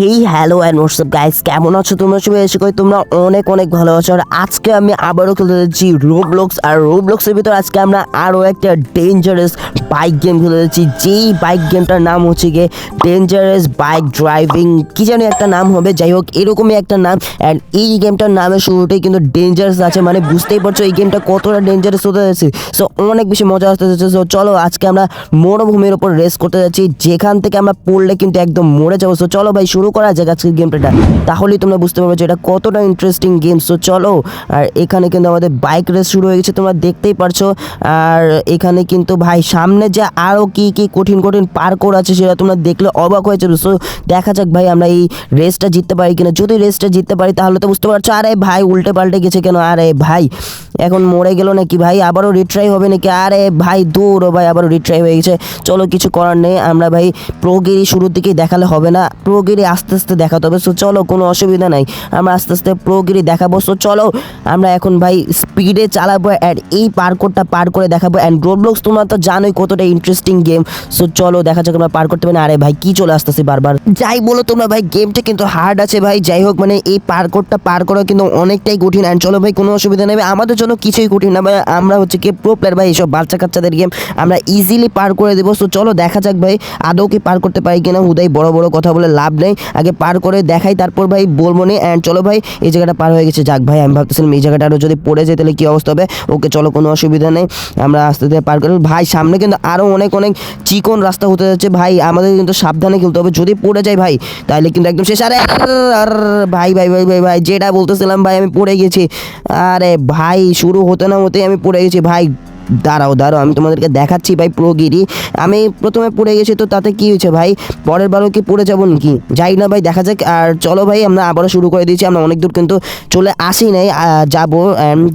এই hello and WhatsApp guys কেমন আছো তোমরা? সবাই এসে করে তোমরা অনেক অনেক ভালো আছো। আর আজকে আমি আবারও খেলতে যাচ্ছি রোবলক্স আর রোবলক্সের ভিতর আজকে আমরা আরও একটা ডেঞ্জারাস বাইক গেম খেলতে যাচ্ছি। যেই বাইক গেমটার নাম হচ্ছে গিয়ে ডেঞ্জারাস বাইক ড্রাইভিং কী জানি একটা নাম হবে, যাই হোক এরকমই একটা নাম। অ্যান্ড এই গেমটার নামের শুরুটাই কিন্তু ডেঞ্জারাস আছে মানে বুঝতেই পারছ এই গেমটা কতটা ডেঞ্জারাস হতে যাচ্ছে। সো অনেক বেশি মজা আসতে যাচ্ছে। সো চলো আজকে আমরা মরুভূমির ওপর রেস করতে যাচ্ছি। যেখান থেকে আমরা পড়লে কিন্তু একদম মরে যাব। সো চলো ভাই, শুরু করা যাক আজকের গেমটা তাহলেই তোমরা বুঝতে পারবে যে এটা কতটা ইন্টারেস্টিং গেম সো চলো, আর এখানে কিন্তু আমাদের বাইক রেস শুরু হয়ে গেছে, তোমরা দেখতেই পারছ। আর এখানে কিন্তু ভাই, সামনে যে আরও কি কি কঠিন কঠিন পার্কর আছে সেটা তোমরা দেখলে অবাক হয়ে যাবে। সো দেখা যাক ভাই আমরা এই রেসটা জিততে পারি কিনা। যদি রেসটা জিততে পারি, তাহলে তো বুঝতে পারছ, আরে ভাই উল্টে পাল্টে গেছে কেন? আরে ভাই, এখন মরে গেল নাকি ভাই? আবারও রিট্রাই হবে নাকি? আরে ভাই, দূর ভাই, আবারও রিট্রাই হয়ে গেছে। চলো, কিছু করার নেই। আমরা ভাই প্রোগিরি শুরুর দিকেই দেখালে হবে না। প্রোগিরি আস্তে আস্তে দেখাতে হবে। সো চলো, কোনো অসুবিধা নাই। আমরা আস্তে আস্তে প্রোগিরি দেখাবো। সো চলো, আমরা এখন ভাই স্পিডে চালাবো। অ্যান্ড এই পার্করটা পার করে দেখাবো। অ্যান্ড রোডব্লক্স তোমরা তো জানোই কতটা ইন্টারেস্টিং গেম সো চলো, দেখা যাক আমরা পার করতে পারি আরে ভাই, কি চলে আসতেছে বারবার? যাই বলো তোমরা ভাই গেমটা কিন্তু হার্ড আছে ভাই। যাই হোক মানে এই পার্করটা পার করা কিন্তু অনেকটাই কঠিন। অ্যান্ড চলো ভাই, কোনো অসুবিধা নেই আমাদের জন্য কিছুই কঠিন না ভাই। আমরা হচ্ছে কি প্রো প্লেয়ার ভাই, এইসব বাচ্চা কাচ্চাদের গেম আমরা ইজিলি পার করে দেবো। সো চলো, দেখা যাক ভাই, আদৌ কি পার করতে পারি কিনা। হুদাই বড় বড় কথা বলে লাভ নেই। আগে পার করে দেখাই, তারপর ভাই বলব নি। অ্যান্ড চলো ভাই, এই জায়গাটা পার হয়ে গেছে। যাক ভাই, আমি ভাবতেছিলাম এই জায়গাটা আরও যদি পড়ে যায়, তাহলে কী অবস্থা হবে? ওকে, চলো, কোনো অসুবিধা নেই। আমরা আস্তে আস্তে পার করে ভাই, সামনে কিন্তু আরও অনেক অনেক চিকন রাস্তা হতে যাচ্ছে। ভাই আমাদের কিন্তু সাবধানে খেলতে হবে। যদি পড়ে যায় ভাই তাহলে কিন্তু একদম শেষ। আরে আর, ভাই ভাই ভাই ভাই ভাই যেটা বলতেছিলাম ভাই আমি পড়ে গেছি। আরে ভাই শুরু হতে না হতেই আমি পড়ে গেছি। ভাই দাঁড়াও দাঁড়াও, আমি তোমাদেরকে দেখাচ্ছি ভাই প্রোগিরি। আমি প্রথমে পড়ে গেছি তো তাতে কি হয়েছে ভাই? পরের বারও কি পড়ে যাব নাকি? যাই না ভাই, দেখা যাক। আর চলো ভাই, আমরা আবারও শুরু করে দিয়েছি। আমরা অনেক দূর কিন্তু চলে আসি নাই যাব।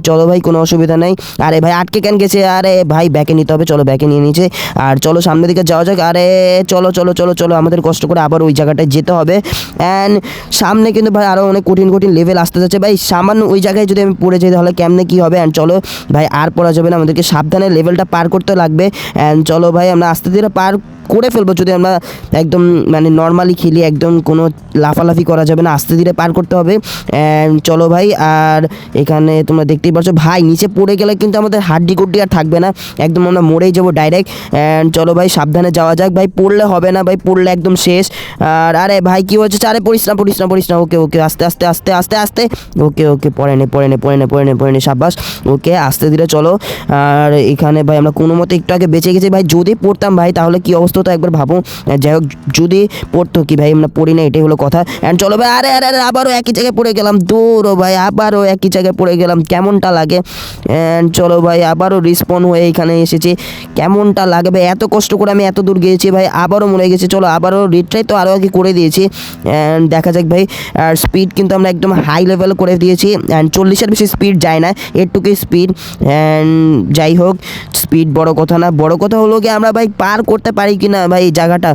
চলো ভাই, কোনো অসুবিধা নেই। আরে ভাই, আটকে কেন গেছে? আরে ভাই ব্যাকে নিতে হবে। চলো ব্যাকে নিয়ে নিয়েছে। আর চলো, সামনের দিকে যাওয়া যাক। আরে, চলো চলো চলো চলো, আমাদের কষ্ট করে আবার ওই জায়গাটায় যেতে হবে। অ্যান্ড সামনে কিন্তু ভাই আরও অনেক কঠিন কঠিন লেভেল আসতে যাচ্ছে। ভাই, সামান্য ওই জায়গায় যদি আমি পড়ে যাই, তাহলে কেমনে কী হবে? অ্যান্ড চলো। ভাই, আর পড়া যাবে না। আমাদেরকে সাবধানে লেভেলটা পার করতে লাগবে। অ্যান্ড চলো ভাই আমরা আস্তে ধীরে পার করে ফেলব যদি আমরা একদম মানে নর্মালি খেলি, একদম কোনো লাফালাফি করা যাবে না, আস্তে ধীরে পার করতে হবে। অ্যান্ড চলো ভাই, আর এখানে তোমরা দেখতেই পাচ্ছ ভাই নিচে পড়ে গেলে কিন্তু আমাদের হাড্ডি গুড্ডি আর থাকবে না। একদম আমরা মরেই যাব ডাইরেক্ট অ্যান্ড চলো ভাই, সাবধানে যাওয়া যাক। ভাই পড়লে হবে না, ভাই পড়লে একদম শেষ। আর আরে ভাই, কী হচ্ছে আরে পড়িস না পড়িস না পড়িস না ওকে ওকে আস্তে আস্তে আস্তে আস্তে আস্তে। ওকে ওকে পড়ে নে পড়ে নে পড়ে নে পড়ে নে পড়ে নে, সাব্বাস। ওকে আস্তে ধীরে চলো। আর এখানে ভাই, আমরা কোনো মতে একটু আগে বেঁচে গেছি। ভাই যদি পড়তাম ভাই, তাহলে কি অবস্থা হতো একবার ভাবো যাই হোক যদি পড়তো কি ভাই আমরা পড়ি না এটাই হলো কথা। অ্যান্ড চলো ভাই আরে আরে আরে, আবারও একই জায়গায় পড়ে গেলাম। দূরও ভাই আবারও একই জায়গায় পড়ে গেলাম। কেমনটা লাগে? অ্যান্ড চলো ভাই আবারও রিসপন হয়ে এখানে এসেছি। কেমনটা লাগে ভাই? এত কষ্ট করে আমি এত দূর গিয়েছি ভাই আবারও মরে গেছি। চলো আবারও রিট্রাই তো আরও আগে করে দিয়েছি। অ্যান্ড দেখা যাক ভাই আর স্পিড কিন্তু আমরা একদম হাই লেভেল করে দিয়েছি। অ্যান্ড চল্লিশের বেশি স্পিড যায় না এরটুকুই স্পিড অ্যান্ড যাই হোক স্পিড বড় কথা না। বড় কথা হলো কি আমরা ভাই পার করতে পারি কি না ভাই এই জায়গাটা।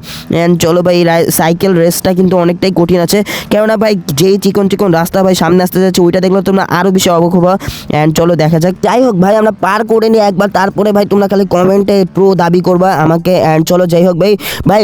চলো ভাই সাইকেল রেসটা কিন্তু অনেকটাই কঠিন আছে। কেননা ভাই, যেই চিকন চিকন রাস্তা ভাই সামনে আসতে যাচ্ছে, ওইটা দেখলে তোমরা আরও বেশি অবাক হবা। অ্যান্ড চলো দেখা যাক। যাই হোক ভাই, আমরা পার করে নিই একবার। তারপরে ভাই, তোমরা খালি কমেন্টে প্রো দাবি করবা আমাকে। অ্যান্ড চলো যাই হোক ভাই ভাই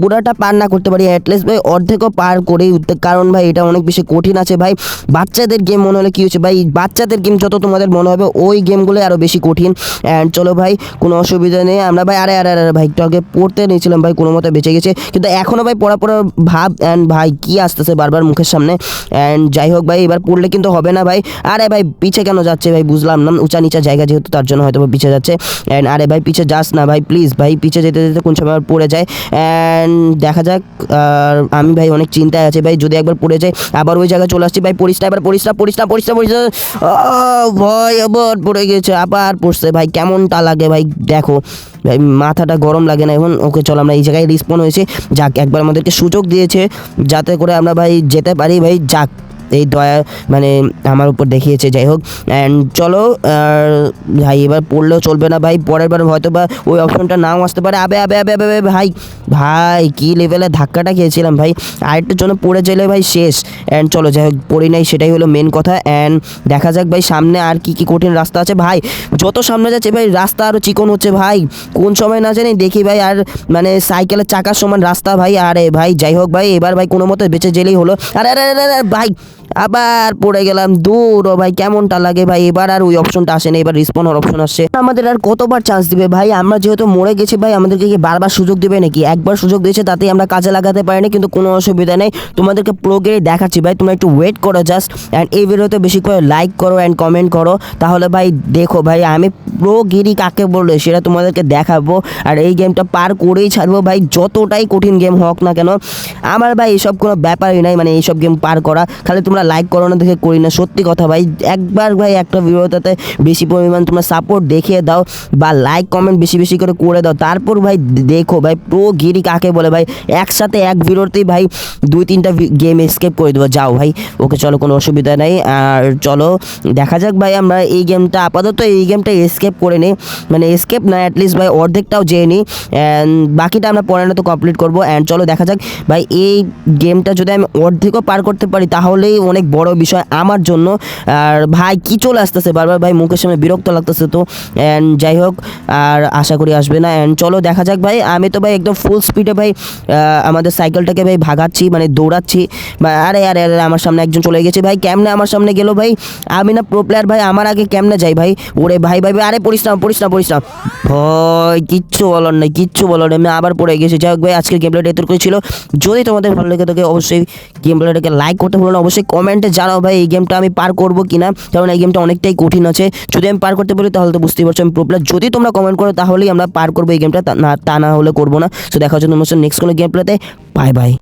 পুরাটা পার না করতে পারি অ্যাটলিস্ট ভাই, অর্ধেকও পার করেই উঠতে। কারণ ভাই, এটা অনেক বেশি কঠিন আছে ভাই। বাচ্চাদের গেম মনে হলে কি হচ্ছে ভাই, বাচ্চাদের গেম যত তোমাদের মনে হবে, ওই গেমগুলো আরও বেশি কঠিন। অ্যান্ড চলো ভাই, কোনো অসুবিধা নেই। আমরা ভাই, আরে আরে আরে ভাই আগে পড়তে নিয়েছিলাম ভাই কোনো মতে বেঁচে গেছে। কিন্তু এখনও ভাই পড়া পড়ার ভাব অ্যান্ড ভাই কি আসতেছে বারবার মুখের সামনে। অ্যান্ড যাই হোক ভাই এবার পড়লে কিন্তু হবে না ভাই। আরে ভাই পিছে কেন যাচ্ছে ভাই? বুঝলাম না উঁচা নিচা জায়গা যেহেতু তার জন্য হয়তো পিছে যাচ্ছে। অ্যান্ড আরে ভাই পিছে যাস না ভাই প্লিজ ভাই পিছে যেতে যেতে কোন সময় পড়ে যায়। অ্যান্ড দেখা যাক আর আমি ভাই অনেক চিন্তায় আছি ভাই যদি একবার পড়ে যায় আবার ওই জায়গায় চলে আসছি ভাই না এবার না পড়িস না আহ, ভয় আবার পড়ে গেছে আবার পড়ছে ভাই কেমনটা লাগে ভাই দেখো। মাথাটা গরম লাগে না এখন। ওকে চল আমরা এই জায়গায় রিসপন হয়েছে। যাক একবার আমাদেরকে সুযোগ দিয়েছে। যাতে করে আমরা ভাই যেতে পারি, ভাই, যাক। এই দয়া মানে আমার উপর দেখিয়েছে যাই হোক। অ্যান্ড চলো ভাই এবার পড়লেও চলবে না ভাই পরের বার হয়তো বা ওই অপশনটা নাও আসতে পারে। আবে আবে আবে আবে ভাই ভাই কী লেভেলে ধাক্কাটা খেয়েছিলাম ভাই। আরেকটার জন্য পড়ে চাইলে ভাই শেষ। অ্যান্ড চলো যাই হোক পড়ি নাই সেটাই হলো মেন কথা। অ্যান্ড দেখা যাক ভাই সামনে আর কি কি কঠিন রাস্তা আছে। ভাই যত সামনে যাচ্ছে ভাই রাস্তা আরও চিকন হচ্ছে ভাই। কোন সময় না জানি দেখি ভাই আর মানে সাইকেলের চাকার সমান রাস্তা ভাই। আরে ভাই যাই হোক ভাই এবার ভাই কোনো মতো বেঁচে গেলেই হলো। আরে আরে, আরে ভাই আবার পড়ে গেলাম দূর। ও ভাই, কেমনটা লাগে ভাই? এবার আর ওই অপশনটা আসে না, এবার রিসপন হওয়ার অপশন আসছে আমাদের আর কতবার চান্স দিবে ভাই? আমরা যেহেতু মরে গেছি ভাই, আমাদেরকে কি বারবার সুযোগ দিবে নাকি? একবার সুযোগ দিয়েছে তাতে আমরা কাজে লাগাতে পারিনি, কিন্তু কোনো অসুবিধা নেই। তোমাদেরকে প্রো দেখাচ্ছি ভাই, তোমরা একটু ওয়েট করো জাস্ট অ্যান্ড এই ভিডিওতে বেশি করে লাইক করো অ্যান্ড কমেন্ট করো। তাহলে ভাই, দেখো ভাই, আমি প্রো গিরি কাকে বললে সেটা তোমাদেরকে দেখাবো। আর এই গেমটা পার করেই ছাড়বো ভাই, যতটাই কঠিন গেম হোক না কেন। আমার ভাই, এসব কোনো ব্যাপারই নাই মানে এইসব গেম পার করা। খালি তোমরা লাইক করো না, দেখে করি না। সত্যি কথা ভাই, একবার ভাই একটা ভিডিওটাতে বেশি পরিমাণ তোমরা সাপোর্ট দেখিয়ে দাও বা লাইক কমেন্ট বেশি বেশি করে করে দাও। তারপর ভাই দেখো ভাই প্রো গিরি কাকে বলে ভাই, একসাথে এক ভিডিওতেই ভাই দুই তিনটা গেম এসকেপ করে দেবো। যাও ভাই, ওকে চলো, কোনো অসুবিধা নেই। আর চলো, দেখা যাক ভাই, আমরা এই গেমটা আপাতত এই গেমটা এসকেপ করে নিই। মানে এসকেপ না অ্যাটলিস্ট ভাই অর্ধেকটাও যেয়ে নিই। অ্যান্ড বাকিটা আমরা পরে না তো কমপ্লিট করব। অ্যান্ড চলো, দেখা যাক ভাই, এই গেমটা যদি আমি অর্ধেকও পার করতে পারি, তাহলেই অনেক বড় বিষয় আমার জন্য। আর ভাই কি চলে আসতেছে? বারবার ভাই মুখের সামনে বিরক্ত লাগতেছে তো। অ্যান্ড যাই হোক, আর আশা করি আসবে না। অ্যান্ড চলো, দেখা যাক ভাই। আমি তো ভাই একদম ফুল স্পিডে ভাই আমাদের সাইকেলটাকে ভাই ভাগাচ্ছি মানে দৌড়াচ্ছি। আরে আরে আরে, আমার সামনে একজন চলে গেছে ভাই। কেমনে আমার সামনে গেলো ভাই? আমি না প্রো প্লেয়ার ভাই, আমার আগে কেমনে যাই ভাই? ওরে ভাই ভাই আরে না পড়িস না ভয়, কিচ্ছু বলার নাই, কিচ্ছু বলার আমি আবার পড়ে গেছি। যাই হোক ভাই, আজকের গেম প্লেটা এতটুকু ছিল। যদি তোমাদের ভালো লেগে থাকে, অবশ্যই গেম প্লেটাকে লাইক করতে ভুলো না। অবশ্যই কমেন্টে জানাও ভাই, এই গেমটা আমি পার করব কি না কারণ এই গেমটা অনেকটাই কঠিন আছে। যদি আমি পার করতে পারি, তাহলে তো বুঝতেই পারছ আমি প্রোপ্লার যদি তোমরা কমেন্ট করো, তাহলেই আমরা পার করব এই গেমটা না, তা না হলে করব না। সো দেখা হচ্ছে তোমার নেক্সট কোনো গেম প্লেতে বাই বাই